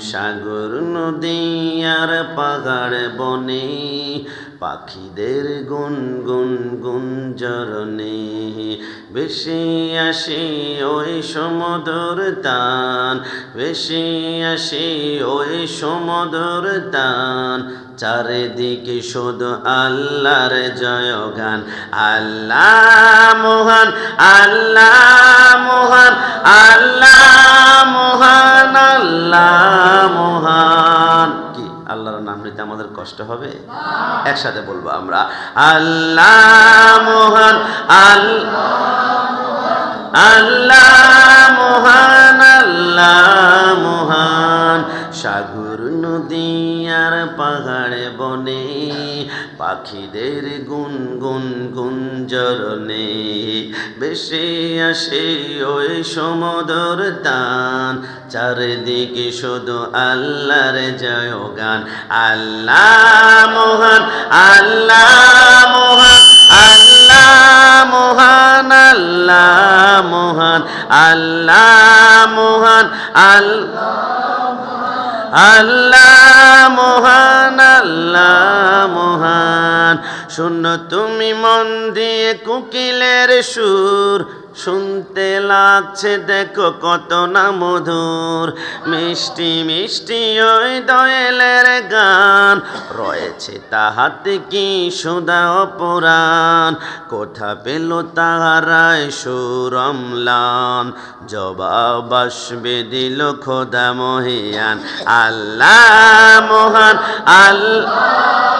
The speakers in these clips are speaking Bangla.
সাগর নদী আর পাহাড় বনে, পাখিদের গুন গুন গুঞ্জরণে বেশি আসি ওই সমুদর তান বেশি আসি ওই সমুদর তান চারিদিকে শুধু আল্লাহর জয়গান। আল্লাহ মহান আল্লাহ মহান আল্লাহ মহান আল্লাহ মহান। কি? আল্লাহর নাম নিতে আমাদের কষ্ট হবে? একসাথে বলব আমরা, আল্লাহ মহান আল্লাহ আল্লাহ মহান আল্লাহ মহান। সাগর নদী আর পাহাড়ে বনে, পাখিদের গুন গুন গুন গুঞ্জরণে বেশি আসে ওই সমুদর তান চারিদিকে শুধু আল্লাহর জয় গান আল্লাহ মহান আল্লাহ মহান আল্লাহ মহান আল্লাহ মহান আল্লাহ মহান আল্লাহ আল্লাহ মহান আল্লাহ মহান। শূন্য তুমি মন দিয়ে কুকিলের সুর শুনতে লাগছে, দেখো কত না মধুর। মিষ্টি মিষ্টি ওই দয়েলের গান। রয়েছে তাহাতে কি সুদা অপরাণ কোথা পেল তাহারায় সুরমলান? জবাব আসবে দিল খোদা মহিয়ান। আল্লাহ মহান, আল্লাহ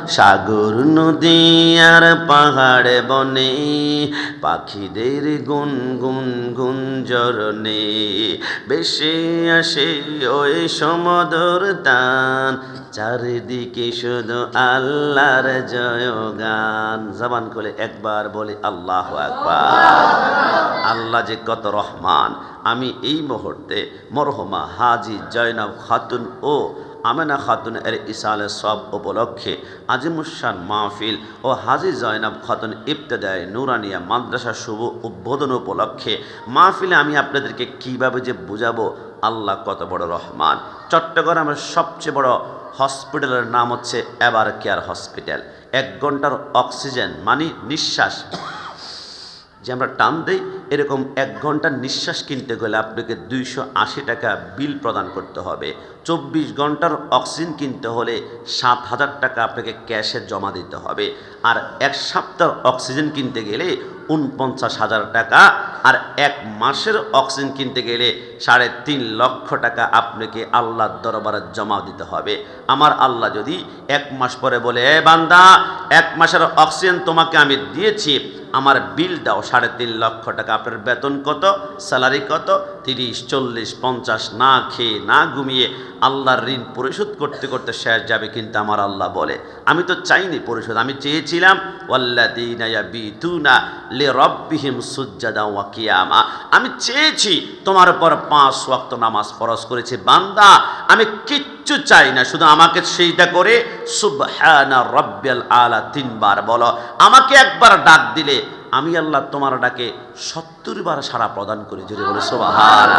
সাগর নদী আর পাহাড় বনে, পাখিদের গুন গুন গুঞ্জরণে বেশি আসে ওই সমদর তান। চারিদিকে শুধু আল্লাহর জয় গান জবান করে একবার বলে, আল্লাহ একবার আল্লাহ যে কত রহমান। আমি এই মুহূর্তে মরহমা হাজি জয়নব খাতুন ও আমেনা খাতুন এর ইসালে সব উপলক্ষে আজিমুসান মাহফিল ও হাজি জয়নাব খাতুন ইবতদায় নুরানিয়া মাদ্রাসা শুভ উদ্বোধন উপলক্ষে মাহফিলে আমি আপনাদেরকে কীভাবে যে বুঝাবো আল্লাহ কত বড় রহমান। চট্টগ্রামের সবচেয়ে বড় হসপিটালের নাম হচ্ছে এভার কেয়ার হসপিটাল। এক ঘণ্টার অক্সিজেন মানে নিঃশ্বাস। যে আমরা টান দেই এরকম এক ঘণ্টার নিঃশ্বাস কিনতে গেলে আপনাকে দুইশো আশি টাকা বিল প্রদান করতে হবে। চব্বিশ ঘণ্টার অক্সিজেন কিনতে হলে সাত হাজার টাকা আপনাকে ক্যাশে জমা দিতে হবে। আর এক সপ্তাহ অক্সিজেন কিনতে গেলে উনপঞ্চাশ হাজার টাকা আর এক মাসের অক্সিজেন কিনতে গেলে সাড়ে তিন লক্ষ টাকা আপনাকে আল্লাহর দরবারে জমা দিতে হবে। আমার আল্লাহ যদি এক মাস পরে বলে, এ বান্দা, এক মাসের অক্সিজেন তোমাকে আমি দিয়েছি, আমার বিল দাও সাড়ে তিন লক্ষ টাকা আপনার বেতন কত, স্যালারি কত? তিরিশ, চল্লিশ, পঞ্চাশ, না খেয়ে, না ঘুমিয়ে আল্লাহর ঋণ পরিশোধ করতে করতে শেষ যাবে কিন্তু আমার আল্লাহ বলে। আমি তো চাইনি পরিশোধ, আমি চেয়েছিলাম সুজ্জাদা আমি চেয়েছি তোমার উপর পাঁচ ওয়াক্ত নামাজ ফরজ করেছি বান্দা। আমি কিচ্ছু চাই না, শুধু আমাকে সেইটা করে সুবহানা রব্বিয়াল আলা তিনবার বলো। আমাকে একবার ডাক দিলে আমি আল্লাহ তোমার ডাকে সত্তর বার সারা প্রদান করি জুড়ে বলে সোবাহান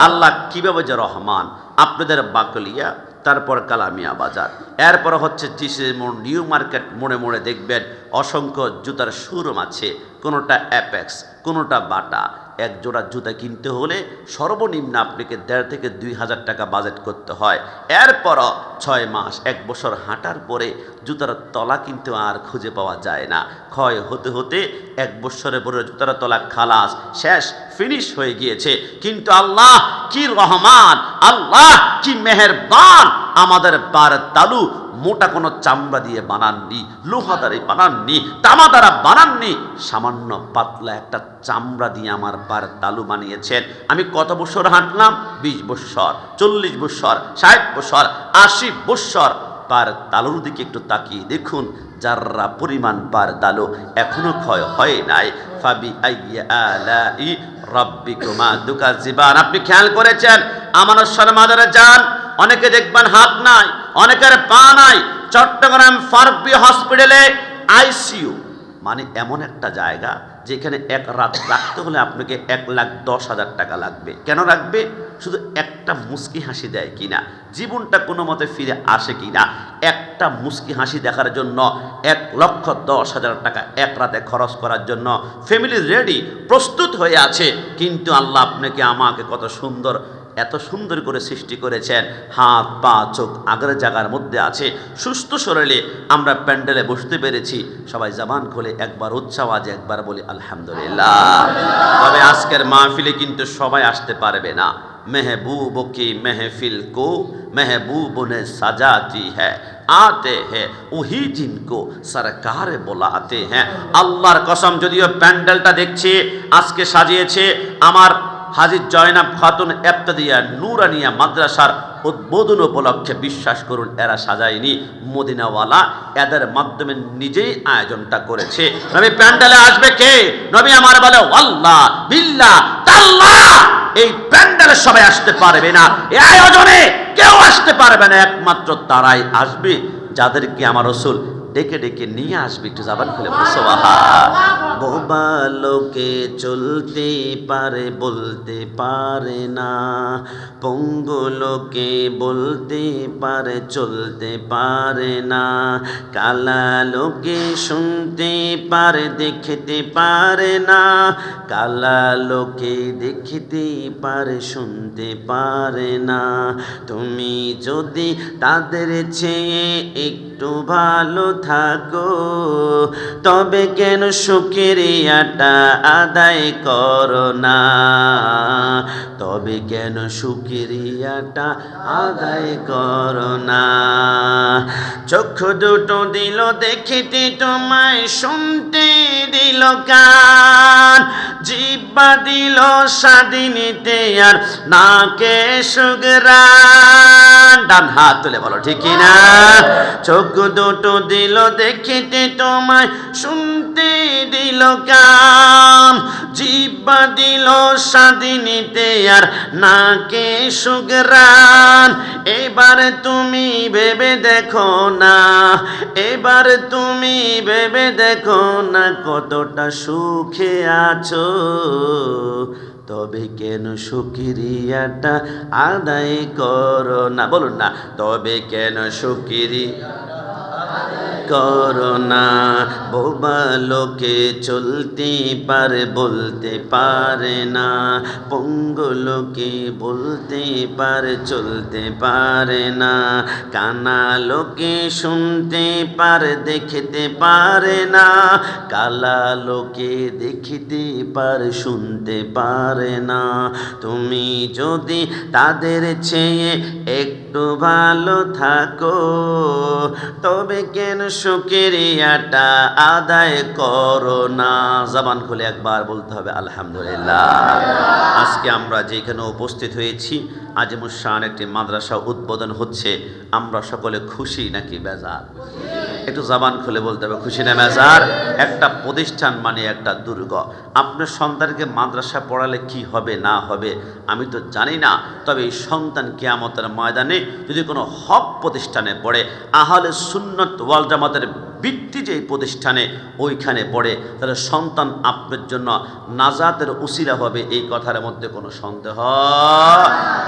আল্লাহ কীভাবে যে রহমান? আপনাদের বাকলিয়া, তারপর কালামিয়া বাজার। এরপর হচ্ছে জিসি নিউ মার্কেট মোড়ে মোড়ে দেখবেন অসংখ্য জুতার শোরুম আছে। কোনোটা অ্যাপেক্স, কোনোটা বাটা। এক জোড়া জুতা কিনতে হলে সর্বনিম্ন আপনাকে দেড় থেকে দুই হাজার টাকা বাজেট করতে হয়। এরপরও ছয় মাস, এক বছর হাঁটার পরে জুতার তলা কিন্তু আর খুঁজে পাওয়া যায় না। ক্ষয় হতে হতে এক বছরে পরে জুতার তলা খালাস, শেষ, ফিনিশ হয়ে গিয়েছে। কিন্তু আল্লাহ কি রহমান, আল্লাহ কি মেহেরবান, আমাদের বার তালু মোটা কোনো চামড়া দিয়ে বানাননি, লোহা দ্বারে বানাননি, তামা দ্বারা বানাননি, সামান্য পাতলা একটা চামড়া দিয়ে আমার বার তালু বানিয়েছেন। আমি কত বছর হাঁটলাম? বিশ বৎসর চল্লিশ বৎসর ষাট বৎসর আশি বৎসর পার তালুর দিকে একটু তাকিয়ে দেখুন, যাররা পরিমাণ পার দালো এখনও ক্ষয় হয় নাই। ফাবি আলাই রব্বিকুমা দুকাজিবান। আপনি খেয়াল করেছেন? আমানশ্বর মাদারে যান অনেকে দেখবেন হাত নাই। অনেকের পা নাই। চট্টগ্রাম ফারবি হসপিটালে আইসিইউ। মানে এমন একটা জায়গা যেখানে এক রাত রাখতে হলে আপনাকে এক লাখ দশ হাজার টাকা লাগবে। কেন রাখবে? শুধু একটা মুস্কি হাসি দেয় কিনা? জীবনটা কোনো মতে ফিরে আসে কিনা? একটা মুস্কি হাসি দেখার জন্য এক লক্ষ দশ হাজার টাকা এক রাতে খরচ করার জন্য ফ্যামিলি রেডি প্রস্তুত হয়ে আছে। কিন্তু আল্লাহ আপনাকে আমাকে কত সুন্দর এত সুন্দর করে সৃষ্টি করেছেন। হাত, পা, চোখ আগের জায়গার মধ্যে আছে। সুস্থ শরীরে আমরা প্যান্ডেলে বসতে পেরেছি। সবাই জামান খোলে একবার উৎসাহ আজ একবার বলি, আলহামদুলিল্লাহ। তবে আজকের মাহফিলে কিন্তু সবাই আসতে পারবে না। মেহবু বকি মেহফিল কো মেহবু বনে সাজাতি হ্যাঁ আতে হ্যাঁ ওহি জিনকো সরকার বোলাতে হ্যাঁ আল্লাহর কসম, যদিও প্যান্ডেলটা দেখছে, আজকে সাজিয়েছে, আমার হাজির জয়নাব খাতুন এফতাদিয়া নুরানিয়া মাদ্রাসার উদ্বোধন উপলক্ষে বিশ্বাস করুন, এরা সাজায়নি। মদিনাওয়ালা এদের মাধ্যমে নিজেই আয়োজনটা করেছে। নবী প্যান্ডেলে আসবে কে? নবী আমার বলে আল্লাহ বিল্লা তাল্লাহ! এই প্যান্ডেলে সবাই আসতে পারবে না। এই আয়োজনে কেউ আসতে পারবে না, একমাত্র তারাই আসবে। যাদেরকে আমার রসুল ডেকে ডেকে নিয়ে আসবে একটু যাবান খুলে বসবাহা বোবা লোকে চলতে পারে বলতে পারে না। পঙ্গু লোকে বলতে পারে চলতে পারে না। কালা লোকে শুনতে পারে দেখতে পারে না। কালা লোকে দেখতে পারে শুনতে পারে না। তুমি যদি তাদের চেয়ে একটু ভালো থাকো। তবে কেন সুক্রিয়াটা আদায় করো না? তবে কেন সুক্রিয়াটা আদায় করো না? চক্ষু দুটো দিল, দেখিতে তোমায় শুনতে দিল কান। জিব্বা দিল স্বাধীনিতে আর নাকে সুগরান ডান হাত তুলে বলো, ঠিক না? চক্ষু দুটো দিল, দেখিতে তোমায় শুনতে দিল কান। জিব্বা দিল স্বাধীনিতে আর নাকে সুগরান। এবার তুমি ভেবে দেখো না, এবার তুমি ভেবে দেখো না কতটা সুখে আছো। তবে কেন সুক্রিয়াটা আদায় করো না? বলুন না, তবে কেন করোনা, বোবা লোকে চলতে পারে, বলতে পারে না। পঙ্গু লোকে বলতে পারে, চলতে পারে না। কানা লোকে শুনতে পারে, দেখতে পারে না। কালা লোকে দেখিতে পারে, শুনতে পারে না। তুমি যদি তাদের চেয়ে একটু ভালো থাকো। তবে কেন সুকেরিয়াটা আদায় করো না? জবান খুলে একবার বলতে হবে, আলহামদুলিল্লাহ। আজকে আমরা যেখানে উপস্থিত হয়েছি আজিমুসান একটি মাদ্রাসা উদ্বোধন হচ্ছে। আমরা সকলে খুশি নাকি বেজার? একটু জবান খুলে বলতে হবে, খুশি না মেজার একটা প্রতিষ্ঠান মানে একটা দুর্গ। আপনার সন্তানকে মাদ্রাসা পড়ালে কি হবে, না হবে, আমি তো জানি না। তবে এই সন্তান কেয়ামতের ময়দানে যদি কোনো হক প্রতিষ্ঠানে পড়ে, আহলে সুন্নত ওয়াল জামাতের ভিত্তি যে প্রতিষ্ঠানে ওইখানে পড়ে, তাহলে সন্তান আপনার জন্য নাজাতের উসিলা হবে, এই কথার মধ্যে কোনো সন্দেহ?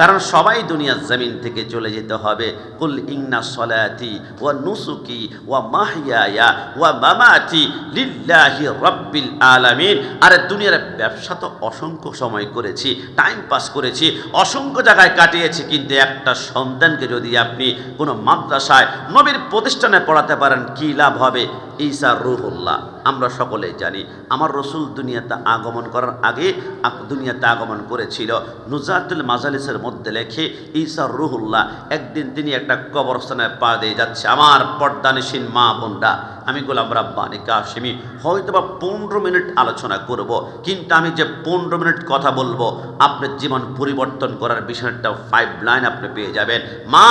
কারণ সবাই দুনিয়ার জমিন থেকে চলে যেতে হবে। কুল ইন্না সলাতি ওয়া নুসুকি ওয়া মাহিয়ায়া ওয়া মামাতি লিল্লাহি রাব্বিল আলামিন। আরে দুনিয়ার ব্যবসা তো অসংখ্য সময় করেছি, টাইম পাস করেছি, অসংখ্য জায়গায় কাটিয়েছি, কিন্তু একটা সন্তানকে যদি আপনি কোনো মাদ্রাসায়, নবীর প্রতিষ্ঠানে পড়াতে পারেন, কী লাভ হবে? ঈসা রুহুল্লাহ। আমরা সকলে জানি, আমার রসুল দুনিয়াতে আগমন করার আগে দুনিয়াতে আগমন করেছিল। নুজাতুল মাজালিসের মধ্যে লেখে, ঈসা রুহুল্লাহ, একদিন তিনি একটা কবরস্থানে পা দিয়ে যাচ্ছে, আমার পর্দানিসীন মা বোনরা আমি গোলাম রাব্বানি কাশিমি হয়তো বা পনেরো মিনিট আলোচনা করব, কিন্তু আমি যে পনেরো মিনিট কথা বলব, আপনার জীবন পরিবর্তন করার বিষয়টা ফাইভ লাইন আপনি পেয়ে যাবেন। মা,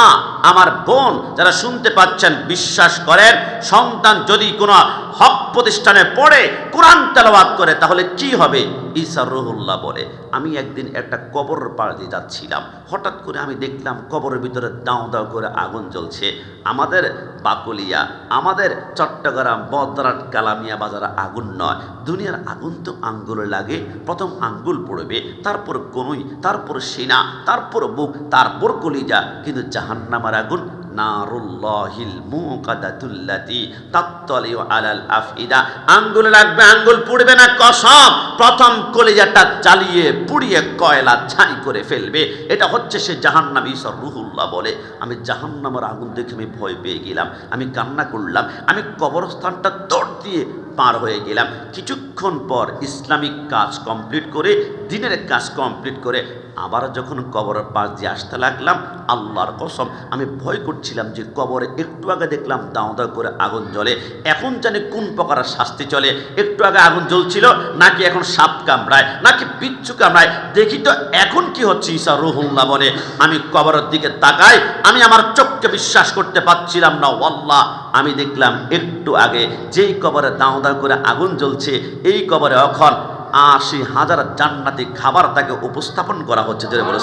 আমার বোন, যারা শুনতে পাচ্ছেন, বিশ্বাস করেন, সন্তান যদি কোনো হক প্রতিষ্ঠানে পড়ে, কোরআন তেলাওয়াত করে, তাহলে কি হবে? ঈসা রহুল্লাহ বলে, আমি একদিন একটা কবর পাড় দিয়ে যাচ্ছিলাম। হঠাৎ করে আমি দেখলাম কবরের ভিতরে দাও দাও করে আগুন জ্বলছে। আমাদের বাকুলিয়া, আমাদের চট্টগ্রাম বদরাট কালামিয়া বাজারে আগুন নয়। দুনিয়ার আগুন তো আঙ্গুলে লাগে, প্রথম আঙ্গুল পড়বে, তারপর কনুই তারপর সিনা, তারপর বুক, তারপর কলিজা, কিন্তু জাহান্নামার আগুন নারুল্লাহিল মুকাদাতুল্লাতি তাত্তালিউ আলাল আফিদা আঙ্গুল লাগবে আঙ্গুল পুড়বে না, কসম। প্রথম কলিজাটা জ্বালিয়ে, পুড়িয়ে কয়লা ছাই করে ফেলবে। এটা হচ্ছে সে জাহান্নাম ঈশ্বর রুহুল্লাহ বলে। আমি জাহান্নামের আগুন দেখে আমি ভয় পেয়ে গেলাম, আমি কান্না করলাম, আমি কবরস্থানটা দৌড় দিয়ে পার হয়ে গেলাম। কিছুক্ষণ পর ইসলামিক কাজ কমপ্লিট করে, দিনের কাজ কমপ্লিট করে আবার যখন কবরের পাশ দিয়ে আসতে লাগলাম, আল্লাহর কসম, আমি ভয় করছিলাম যে কবরে একটু আগে দেখলাম দাও দাও করে আগুন জ্বলে। এখন জানি কোন প্রকার শাস্তি চলে। একটু আগে আগুন জ্বলছিল, নাকি এখন সাপ কামড়ায়, নাকি বিচ্ছু কামড়ায়। দেখি তো এখন কি হচ্ছে ঈশা রুহুল্লাহ বলে। আমি কবরের দিকে তাকাই, আমি আমার চোখকে বিশ্বাস করতে পারছিলাম না, ওয়াল্লাহ। আমি দেখলাম একটু আগে যেই কবরে দাও দাও করে আগুন জ্বলছে এই কবরে এখন আশি হাজার জান্নাতি খাবার তাকে উপস্থাপন করা হচ্ছে। যেটা বলে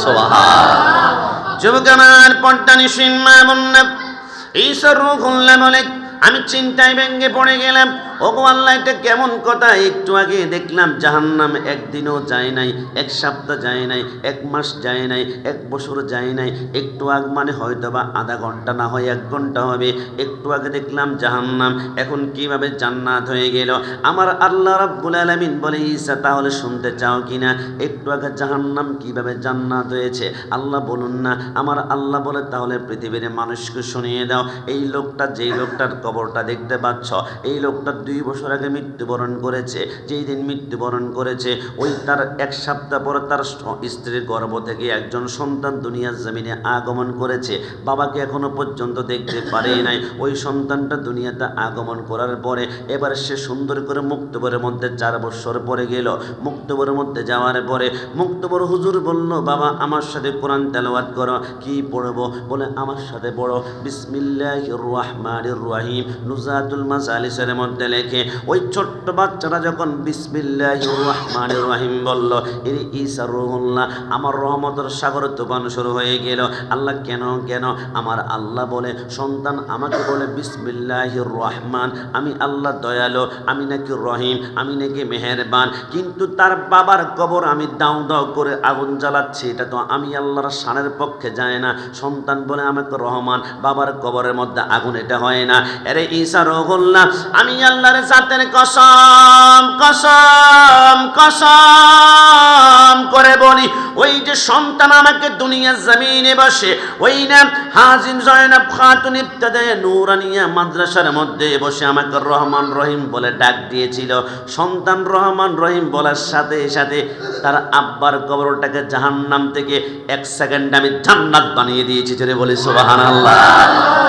বলে আমি চিন্তায় ভেঙে পড়ে গেলাম। ওগো আল্লাহ কেমন কথা? একটু আগে দেখলাম জাহান্নাম একদিনও যায় নাই, এক সপ্তাহ যায় নাই, এক মাস যায় নাই, এক বছর যায় নাই। একটু আগ মানে হয়তো বা আধা ঘণ্টা, না হয় এক ঘণ্টা হবে। একটু আগে দেখলাম জাহান্নাম এখন কীভাবে জান্নাত হয়ে গেল। আমার আল্লাহ রাব্বুল আলামিন বলে, ঈসা, তাহলে শুনতে চাও কিনা? একটু আগে জাহান্নাম কীভাবে জান্নাত হয়েছে? আল্লাহ বলুন, না, আমার আল্লাহ বলে, তাহলে পৃথিবীর মানুষকে শুনিয়ে দাও। এই লোকটা, যেই লোকটার কবরটা দেখতে পাচ্ছ, এই লোকটা দুই বছর আগে মৃত্যুবরণ করেছে, যেই দিন মৃত্যুবরণ করেছে, ওই তার এক সপ্তাহ পরে তার স্ত্রীর গর্ভ থেকে একজন সন্তান দুনিয়ার জমিনে আগমন করেছে। বাবাকে এখনও পর্যন্ত দেখতে পারে নাই। ওই সন্তানটা দুনিয়াতে আগমন করার পরে এবার সে সুন্দর করে মুক্তবরের মধ্যে চার বছর পরে গেল। মুক্তবরের মধ্যে যাওয়ার পরে মুক্তবর হুজুর বলল, বাবা, আমার সাথে কোরআন তেলাওয়াত করো, কি পড়ব? বলে, আমার সাথে পড়ো। বিসমিল্লাহ রহমান রহিম। নুজাতুল মাসালিসের মধ্যে লেখে ওই ছোট্ট বাচ্চারা যখন বিসমিল্লাহ বলল এর ঈসা রহুল্লাহ, আমার রহমতের সাগর তুফান শুরু হয়ে গেল। আল্লাহ কেন কেন? আমার আল্লাহ বলে, সন্তান আমাকে বলে বিসমিল্লাহ রহমান, আমি আল্লাহ দয়ালু, আমি নাকি রহিম, আমি নাকি মেহেরবান, কিন্তু তার বাবার কবর আমি দাও দাও করে আগুন জ্বালাচ্ছি, এটা তো আমি আল্লাহর সানের পক্ষে যায় না। সন্তান বলে, আমাকে রহমান, বাবার কবরের মধ্যে আগুন এটা হয় না। এরে ঈসা রহুল্লাহ, আমি আল্লাহর সাথের কসম কসম কসম করে বলি, ওই যে সন্তান আমাকে দুনিয়ার জমিনে বসে, ওই না হাজিম জয়নাব খাতুন ইবতাদে নূরানিয়া মাদ্রাসার মধ্যে বসে আমাকে রহমান রহিম বলে ডাক দিয়েছিল। সন্তান রহমান রহিম বলার সাথে সাথে তার আব্বার কবরটাকে জাহান্নাম থেকে এক সেকেন্ড আমি জান্নাত বানিয়ে দিয়েছি, জোরে বলি, সুবহানাল্লাহ।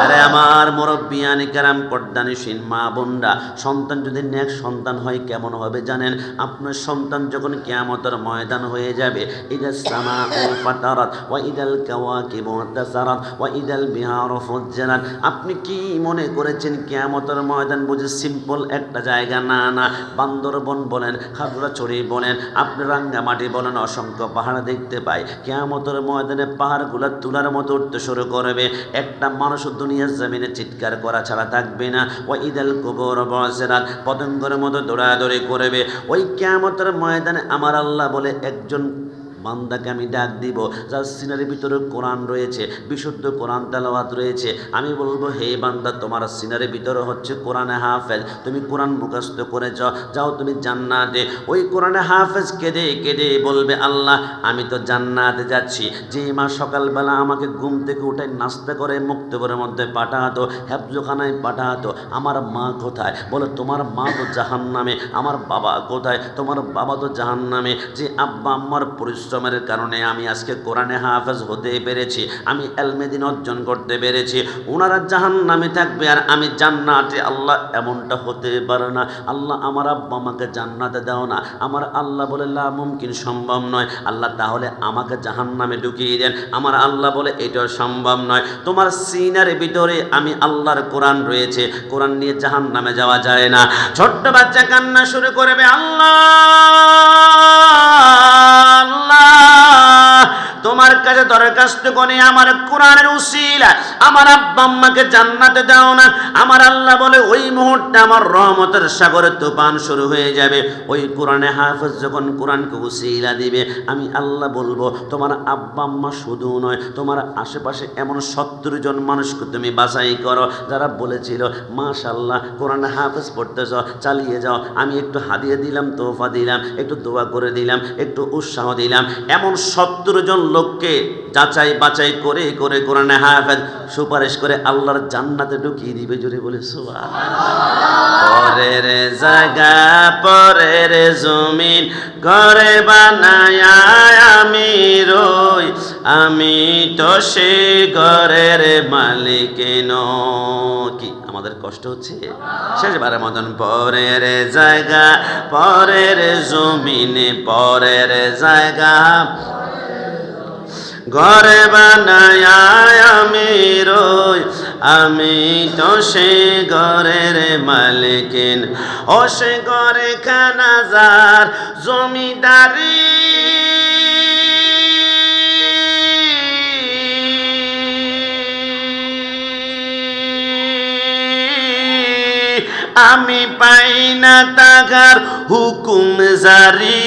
আরে আমার মুরব্বিয়ানি কারাম পর্দানিসীন মা বোনরা সন্তান যদি নেক সন্তান হয়, কেমন হবে জানেন? আপনার সন্তান যখন কিয়ামতের ময়দান হয়ে যাবে ইদা সামা ও ফাতারাত ওয়া ইদাল কাওয়াকিবু তাসারাত ওয়া ইদাল বিহার ফুজ্জারাত আপনি কি মনে করেছেন কিয়ামতের ময়দান বুঝে সিম্পল একটা জায়গা? না না। বান্দরবন বলেন, খাগড়াছড়ি বলেন, আপনি রাঙ্গামাটি বলেন, অসংখ্য পাহাড় দেখতে পাই কিয়ামতের ময়দানে পাহাড়গুলো তুলার মতো উঠতে শুরু করবে। একটা মানুষ দুনিয়ার জমিনে চিৎকার করা ছাড়া থাকবে না। ওই ইদাল কবর বসেরাত পতঙ্গের মতো দৌড়াদৌড়ি করবে। ওই ক্যামতের ময়দানে আমার আল্লাহ বলে একজন বান্দাকে আমি ডাক দিব, যার সিনারির ভিতরে কোরআন রয়েছে, বিশুদ্ধ কোরআন তেলাওয়াত রয়েছে। আমি বলব, হে বান্দা, তোমার সিনারির ভিতরে হচ্ছে কোরআনে হাফেজ। তুমি কোরআন মুখস্থ করে যাও যাও তুমি জান্নাতে। ওই কোরআনে হাফেজ কেঁদে কেঁদে বলবে, আল্লাহ, আমি তো জান্নাতে যাচ্ছি। যে মা সকালবেলা আমাকে ঘুম থেকে উঠে নাস্তা করে মুক্ত করে মধ্যে পাঠাতো হ্যাবজোখানায় পাঠাতো, আমার মা কোথায়? বলে, তোমার মা তো জাহান নামে আমার বাবা কোথায়? তোমার বাবা তো জাহান নামে যে আব্বা, আম্মার পরিশ্রম পরিশ্রমের কারণে আমি আজকে কোরআনে হাফেজ হতে পেরেছি, আমি এলমেদিন অর্জন করতে পেরেছি ওনারা জাহান নামে থাকবে আর আমি জান্নাতে আল্লাহ এমনটা হতে পারে না। আল্লাহ আমার আব্বা আমাকে জান্নাতে দাও না। আমার আল্লাহ বলে লা মুমকিন সম্ভব নয়। আল্লাহ তাহলে আমাকে জাহান নামে ঢুকিয়ে দেন। আমার আল্লাহ বলে এটাও সম্ভব নয়। তোমার সিনার ভিতরে আমি আল্লাহর কোরআন রয়েছে। কোরআন নিয়ে জাহান নামে যাওয়া যায় না। ছোট্ট বাচ্চা কান্না শুরু করবে, আল্লাহ! আল্লাহ। তোমার কাছে দরখাস্ত করে, আমার কোরআনের উসিলা। আমার আব্বা আম্মাকে জান্নাতে দাও না। আমার আল্লাহ বলে, ওই মুহূর্তে আমার রহমতের সাগরে তুফান শুরু হয়ে যাবে। ওই কোরআনে হাফেজ যখন কোরআনকে উসিলা দিবে, আমি আল্লাহ বলব, তোমার আব্বা আম্মা শুধু নয়, তোমার আশেপাশে এমন সত্তর জন মানুষকে তুমি বাছাই করো, যারা বলেছিল মাশাল্লাহ কোরআন হাফেজ পড়তেছ, চালিয়ে যাও। আমি একটু হাদিয়ে দিলাম তোফা দিলাম, একটু দোয়া করে দিলাম, একটু উৎসাহ দিলাম। এমন সত্তর জন লোককে যাচাই বাছাই করে করে কোরআনে হাফেজ সুপারিশ করে আল্লাহর জান্নাতে ঢুকিয়ে দিবে জোরে বলে পরের জায়গা, পরের জমিন ঘরে বানায় আমি রই, আমি তো সে ঘরের মালিক। কি, আমাদের কষ্ট হচ্ছে? শেষবারে মতন পরের জায়গা, পরের জমিনে, পরের জায়গা। ঘরে বানায় আমি রই। আমি তো সে ঘরের মালিকিন। ও সে ঘরে খানাজার জমিদারি। আমি পাই না তাগার হুকুম জারি।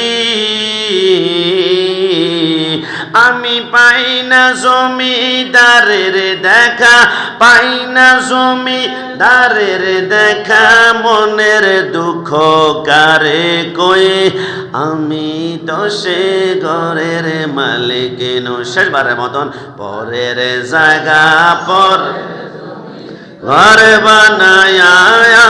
আমি পাই না জমিদারের দেখা, পাই না জমিদারের দেখা, মনের দুঃখ কারে কই? আমি তো সে ঘরের মালিক শেষবারের মতন পরের জায়গা পর ঘর বানায়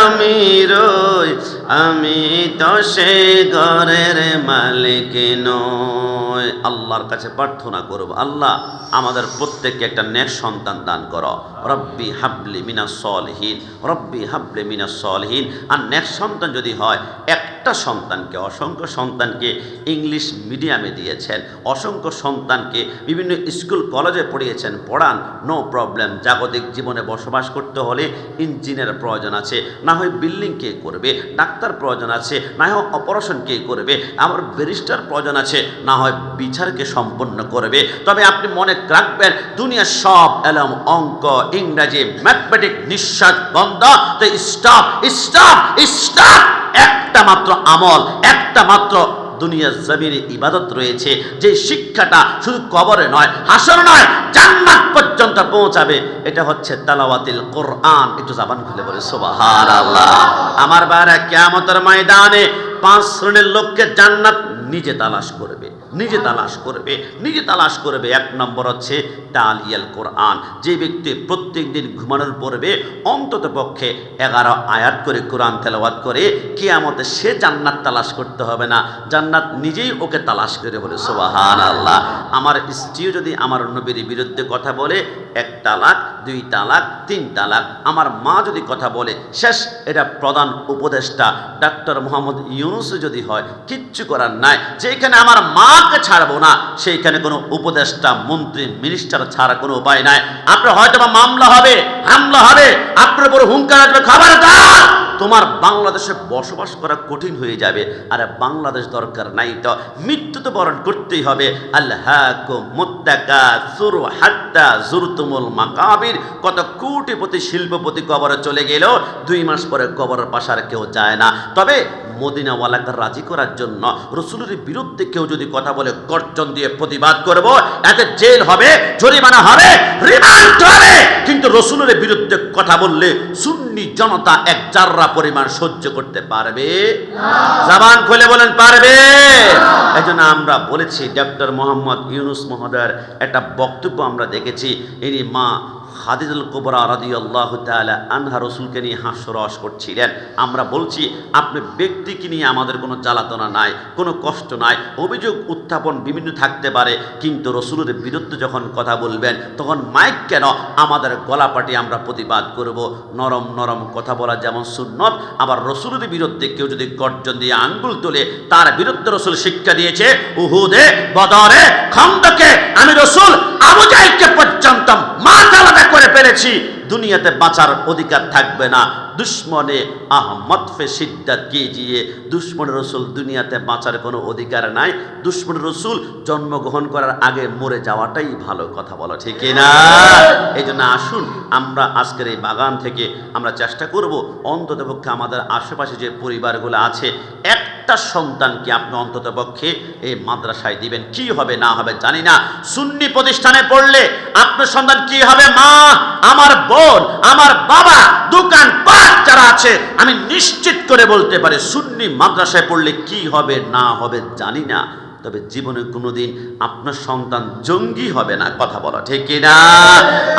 আমি রই। আমি তো সে ঘরের মালিক নয় আল্লাহর কাছে প্রার্থনা করব, আল্লাহ আমাদের প্রত্যেককে একটা নেক সন্তান দান করো। রব্বি হাবলি মিনা সলহীন, রব্বি হাবলি মিনা সলহীন। আর নেক সন্তান যদি হয় একটা সন্তানকে, অসংখ্য সন্তানকে ইংলিশ মিডিয়ামে দিয়েছেন, অসংখ্য সন্তানকে বিভিন্ন স্কুল, কলেজে পড়িয়েছেন, পড়ান নো প্রবলেম জাগতিক জীবনে বসবাস করতে হলে ইঞ্জিনের প্রয়োজন আছে, না হয় বিল্ডিং কে করবে, ডাক্তার প্রয়োজন আছে, না হয় অপারেশন কে করবে আমার ব্যারিস্টার প্রয়োজন আছে, না হয় বিচারকে সম্পন্ন করবে। তবে আপনি মনে রাখবেন, দুনিয়ার সব এলম, অঙ্ক, ইংরাজি ম্যাথমেটিক নিঃশ্বাস বন্ধ স্টপ স্টপ স্টপ একটা মাত্র আমল, একটা মাত্র দুনিয়ার জমির ইবাদত রয়েছে। যে শিক্ষাটা শুধু কবরে নয়, হাসর নয়, জান্নাত পর্যন্ত পৌঁছাবে, এটা হচ্ছে তালাওয়াতিল কোরআন। একটু জাবান খুলে বলে সোবাহার আল্লাহ আমার বাইরে কেয়ামতের ময়দানে পাঁচ শ্রেণির লোককে জান্নাত নিজে তালাশ করবে। নিজে তালাশ করবে। নিজে তালাশ করবে। এক নম্বর হচ্ছে তালিয়াল কোরআন। যে ব্যক্তি প্রত্যেক দিন ঘুমানোর পূর্বে অন্তত পক্ষে এগারো আয়াত করে কোরআন তেলাওয়াত করে, কেয়ামতে সে জান্নাত তালাশ করতে হবে না। জান্নাত নিজেই ওকে তালাশ করে বলে সোবাহান আল্লাহ আমার স্ত্রীও যদি আমার নবীর বিরুদ্ধে কথা বলে, এক তালাক, দুই তালাক, তিন তালাক, আমার মা যদি কথা বলে, শেষ, এটা প্রধান উপদেষ্টা ডাক্তার মোহাম্মদ ইউনুস যদি হয়, কিচ্ছু করার নাই। যেখানে আমার মাকে ছাড়বো না। সেইখানে কোনো উপদেষ্টা, মন্ত্রী মিনিস্টার ছাড়া কোনো উপায় নাই। আপনার হয়তো বা মামলা হবে, হামলা হবে, আপনার উপর হুঙ্কার আসবে, খবরদার! তোমার বাংলাদেশে বসবাস করা কঠিন হয়ে যাবে। আরে বাংলাদেশ দরকার নাই তো মৃত্যু তো বরণ করতেই হবে। আল্লাহ মাকাবির। কত কোটিপতি শিল্পপতি কবরে চলে গেলেও দুই মাস পরে কবরের পাশার কেউ যায় না। তবে মদিনাওয়ালাকে রাজি করার জন্য, রসুলের বিরুদ্ধে কেউ যদি কথা বলে গর্জন দিয়ে প্রতিবাদ করব এতে জেল হবে, জরিমানা হবে রিমান্ড হবে। কিন্তু রসুলের বিরুদ্ধে কথা বললে সুন্নি জনতা এক জাররা পরিমাণ সহ্য করতে পারবে? জাবান খুলে বলেন, পারবে। এই জন্য আমরা বলেছি, ডক্টর মোহাম্মদ ইউনুস মহোদয়ের একটা বক্তব্য আমরা দেখেছি। ইনি মা খাদিজুল কুবরা রাদি আল্লাহ তালা আনহা রসুলকে নিয়ে হাস্যরস করছিলেন। আমরা বলছি, আপনি ব্যক্তিকে নিয়ে আমাদের কোনো জ্বালাতনা নাই, কোনো কষ্ট নাই, অভিযোগ উত্থাপন বিভিন্ন থাকতে পারে, কিন্তু রসুলের বিরুদ্ধে যখন কথা বলবেন, তখন মাইক কেন? আমাদের গলাপাটি আমরা প্রতিবাদ করব। নরম নরম কথা বলা যেমন সুন্নত, আবার রসুলের বিরুদ্ধে কেউ যদি গর্জন দিয়ে আঙ্গুল তোলে, তার বিরুদ্ধে রসুল শিক্ষা দিয়েছে, উহুদে, বদরে, খন্দকে, আমি রসুল আবু জাহিদকে পর্যন্ত আলাদা করে ফেলেছি, দুনিয়াতে বাঁচার অধিকার থাকবে না। দুশ্মনে আহমদ ফে সিদ্দাত গিয়ে দুশ্মন রসুল দুনিয়াতে বাঁচার কোনো অধিকার নাই। দুশ্মন রসুল জন্মগ্রহণ করার আগে মরে যাওয়াটাই ভালো কথা বলো, ঠিক না? এই জন্য আসুন, আমরা আজকের এই বাগান থেকে আমরা চেষ্টা করব, অন্ততপক্ষে আমাদের আশেপাশে যে পরিবারগুলো আছে একটা সন্তানকে আপনি অন্তত পক্ষে এই মাদ্রাসায় দিবেন। কি হবে, না হবে, জানি না। সুন্নি প্রতিষ্ঠানে পড়লে আপনার সন্তান কি হবে? মা, আমার বোন, আমার বাবা, দোকান পাট যারা আছে, আমি নিশ্চিত করে বলতে পারি, সুন্নি মাদ্রাসায় পড়লে কি হবে, না হবে, জানি না। তবে জীবনে কোনোদিন আপনার সন্তান জঙ্গি হবে না, কথা বলা, ঠিক না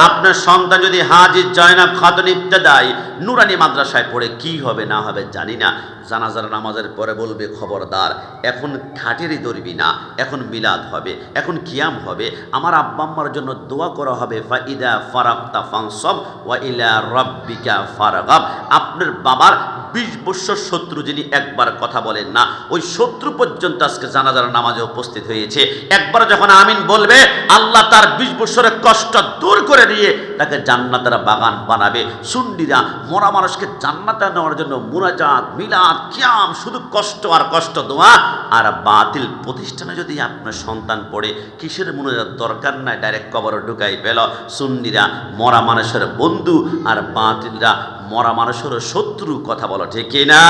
আপনার সন্তান যদি হাজির, জয়নাব খাতুন ইত্যাদাই নুরানি মাদ্রাসায় পড়ে কি হবে, না হবে জানি না। জানাজার নামাজের পরে বলবে, খবরদার, এখন খাটেরই ধরবি না, এখন মিলাদ হবে, এখন কিয়াম হবে, আমার আব্বা আম্মার জন্য দোয়া করা হবে, ফাইদা ফারাক্তা ফানসব, ওয়া ইলা রব্বিকা ফারাগাব। আপনার বাবার বিশ বৎসর শত্রু যিনি একবার কথা বলেন না, ওই শত্রু পর্যন্ত আজকে জানাজার নামাজে উপস্থিত হয়েছে। একবার যখন আমিন বলবে, আল্লাহ তার বিশ বৎসরের কষ্ট দূর করে দিয়ে তাকে জান্নাতের বাগান বানাবে। সুন্ডিরা মরা মানুষকে জান্নাতে নেওয়ার জন্য মুনাজাত, মিলাদ, কিয়াম, শুধু কষ্ট আর কষ্ট দোয়া আর বাতিল প্রতিষ্ঠানে যদি আপনার সন্তান পড়ে, কিসের মুনাজাত দরকার নাই? ডাইরেক্ট কবর ঢুকাই পেল সুন্নিরা, মরা মানুষের বন্ধু আর বাতিলরা মরা মানুষের শত্রু কথা বলো, ঠিক না?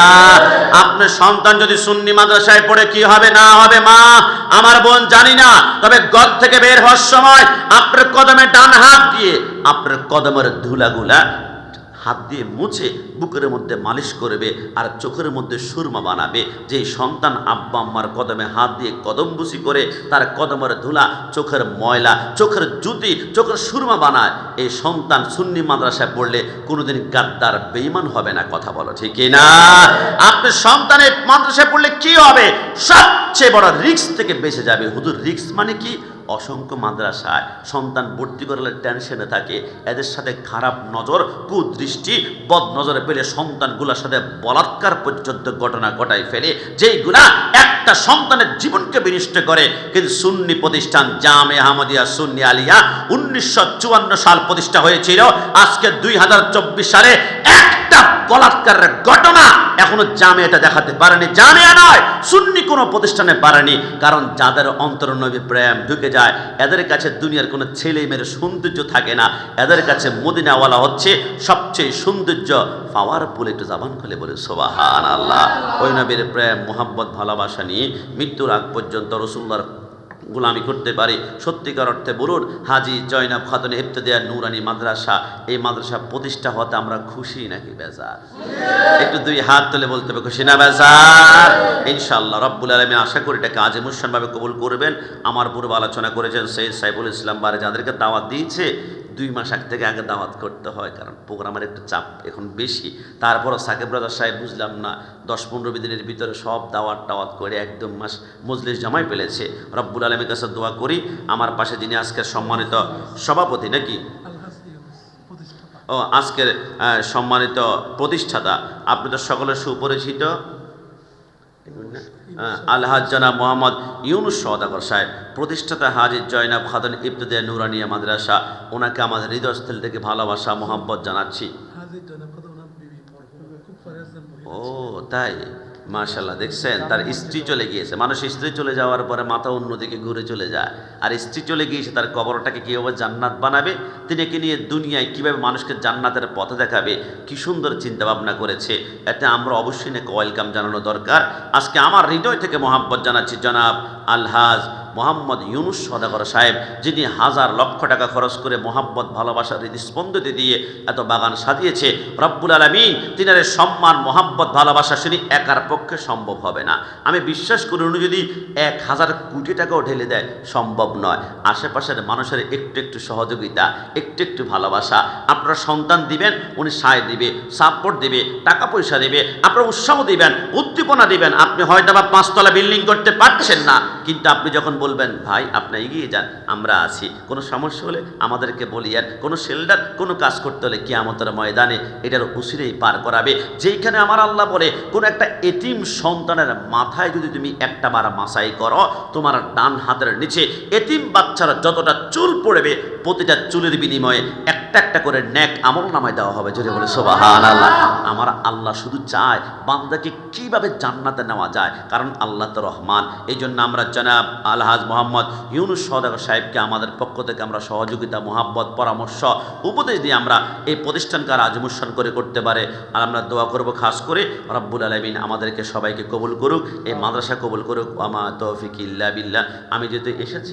আপনার সন্তান যদি সুন্নি মাদ্রাসায় পড়ে, কি হবে, না হবে, মা? আমার বোন জানি না, তবে গদ থেকে বের হওয়ার সময় আপনার কদমে ডান হাত দিয়ে, আপনার কদমের ধুলাগুলা হাত দিয়ে মুছে বুকের মধ্যে মালিশ করবে আর চোখের মধ্যে সুরমা বানাবে। যে সন্তান আব্বা আম্মার কদমে হাত দিয়ে কদম বুসি করে, তার কদমের ধুলা, চোখের ময়লা, চোখের জুতি, চোখের সুরমা বানায়। এই সন্তান সুন্নি মাদ্রাসায় পড়লে কোনোদিন গাদ্দার বেইমান হবে না, কথা বলো ঠিক না আপনি সন্তানের মাদ্রাসায় পড়লে কি হবে? সবচেয়ে বড় রিক্স থেকে বেঁচে যাবে। হুদুর রিক্স মানে কি? মাদ্রাসায় সন্তান ভর্তি করলে টেনশনে থাকে। এদের সাথে খারাপ নজর, কুদৃষ্টি বদ নজরে পেলে সন্তানগুলোর সাথে বলাৎকার পর্যন্ত ঘটনা ঘটায় ফেলে। যেইগুলা একটা সন্তানের জীবনকে বিনিষ্ট করে। কিন্তু সুন্নি প্রতিষ্ঠান জামে আহমদিয়া সুন্নি আলিয়া উনিশশো চুয়ান্ন সাল প্রতিষ্ঠা হয়েছিল। আজকে দুই হাজার চব্বিশ সালে একটা বলাৎকারের ঘটনা এখনও জামে এটা দেখাতে পারেনি। জামে নয়, সুন্নি কোনো প্রতিষ্ঠানে পারেনি। কারণ যাদের অন্তর নবী প্রেম ঢুকে যায়, এদের কাছে দুনিয়ার কোনো ছেলে মেয়ের সৌন্দর্য থাকে না। এদের কাছে মদিনাওয়ালা হচ্ছে সবচেয়ে সৌন্দর্য। পাওয়ার পুলে একটু জাবান খুলে বলে সোবাহান আল্লাহ ওই নবীর প্রেম মোহাম্মদ ভালোবাসা নিয়ে মৃত্যুর আগ পর্যন্ত রসুল্লার গোলামি করতে পারে। সত্যিকার অর্থে বলুন, হাজি জয়নাব খাতুন ইবতদিয়া নুরানি মাদ্রাসা, এই মাদ্রাসা প্রতিষ্ঠা হতে আমরা খুশি নাকি বেজার? একটু দুই হাত তুলে বলতে হবে, খুশি না বেজার? ইনশাল্লাহ রব্বুল আলমী আশা করি এটাকে আজ মুসানভাবে কবুল করবেন। আমার পূর্ব আলোচনা করেছেন সৈয়দ সাইফুল ইসলাম বারে, যাদেরকে দাওয়াত দিয়েছে দুই মাস আগ থেকে আগে দাওয়াত করতে হয় কারণ প্রোগ্রামের একটু চাপ এখন বেশি। তারপরও সাকিব রাজার সাহেব বুঝলাম না দশ পনেরো দিনের ভিতরে সব দাওয়াত টাওয়াত করে একদম মাস মজলিস জমাই ফেলেছে। রব্বুল আলমীর কাছে দোয়া করি আমার পাশে যিনি আজকের সম্মানিত সভাপতি নাকি? ও আজকের সম্মানিত প্রতিষ্ঠাতা। আপনি তো সকলের সুপরিচিত। আহ, আলহাজ জনাব মোহাম্মদ ইউনুস সদাগর সাহেব প্রতিষ্ঠাতা হাজির জয়নাব খাদন ইবতদে নুরানিয়া মাদ্রাসা ওনাকে আমাদের হৃদয়স্থল থেকে ভালোবাসা মোহাম্মত জানাচ্ছি। ও তাই? মাশাল্লাহ দেখছেন? তার স্ত্রী চলে গিয়েছে। মানুষ স্ত্রী চলে যাওয়ার পরে মাথা অন্যদিকে ঘুরে চলে যায়। আর স্ত্রী চলে গিয়েছে, তার কবরটাকে কীভাবে জান্নাত বানাবে। তিনি একে নিয়ে দুনিয়ায় কীভাবে মানুষকে জান্নাতের পথে দেখাবে? কি সুন্দর চিন্তা ভাবনা করেছে। এতে আমরা অবশ্যই নাকি ওয়েলকাম জানানো দরকার। আজকে আমার হৃদয় থেকে মোহাম্মত জানাচ্ছি, জনাব আলহাজ মোহাম্মদ ইউনুস সদাগর সাহেব, যিনি হাজার লক্ষ টাকা খরচ করে মোহাম্মদ ভালোবাসার হৃদস্পন্দতে দিয়ে এত বাগান সাজিয়েছে, রব্বুল আলমিন তিনার সম্মান, মোহাম্মদ ভালোবাসা শুনি একার পক্ষে সম্ভব হবে না। আমি বিশ্বাস করি উনি যদি এক হাজার কোটি টাকাও ঢেলে দেয়, সম্ভব নয়। আশেপাশের মানুষের একটু একটু সহযোগিতা, একটু একটু ভালোবাসা। আপনার সন্তান দিবেন, উনি সায় দিবে সাপোর্ট দিবে, টাকা পয়সা দিবে, আপনার উৎসাহ দিবেন, উদ্দীপনা দিবেন। আপনি হয়তো বা পাঁচতলা বিল্ডিং করতে পারছেন না কিন্তু আপনি যখন বলবেন, ভাই, আপনি এগিয়ে যান, আমরা আছি। কোনো সমস্যা হলে আমাদেরকে বলিয়েন, কোনো শেল্ডার কোনো কাজ করতে হলে কিয়ামতের ময়দানে এটার উসিরেই পার করাবে। যেইখানে আমার আল্লাহ বলে, কোনো একটা এতিম সন্তানের মাথায় যদি তুমি একটা বার মাসাই করো, তোমার ডান হাতের নিচে এতিম বাচ্চারা যতটা চুল পড়বে, প্রতিটা চুলের বিনিময়ে একটা একটা করে নেক আমল নামায় দেওয়া হবে। যদি বলে সোবাহান আল্লাহ আমার আল্লাহ শুধু চায় বান্দাকে কীভাবে জান্নাতে নেওয়া যায়, কারণ আল্লাহ তো রহমান। এই জন্য আমরা জনাব আলহাজ মোহাম্মদ ইউনুস সদাগর সাহেবকে আমাদের পক্ষ থেকে আমরা সহযোগিতা, মোহাব্বত, পরামর্শ, উপদেশ দিয়ে আমরা এই প্রতিষ্ঠানকে আর আজমুসান করে করতে পারে। আর আমরা দোয়া করব খাস করে রব্বুল আলমিন আমাদেরকে সবাইকে কবুল করুক, এই মাদ্রাসা কবুল করুক। আমা তৌফিক ইল্লা বিল্লাহ। আমি যেহেতু এসেছি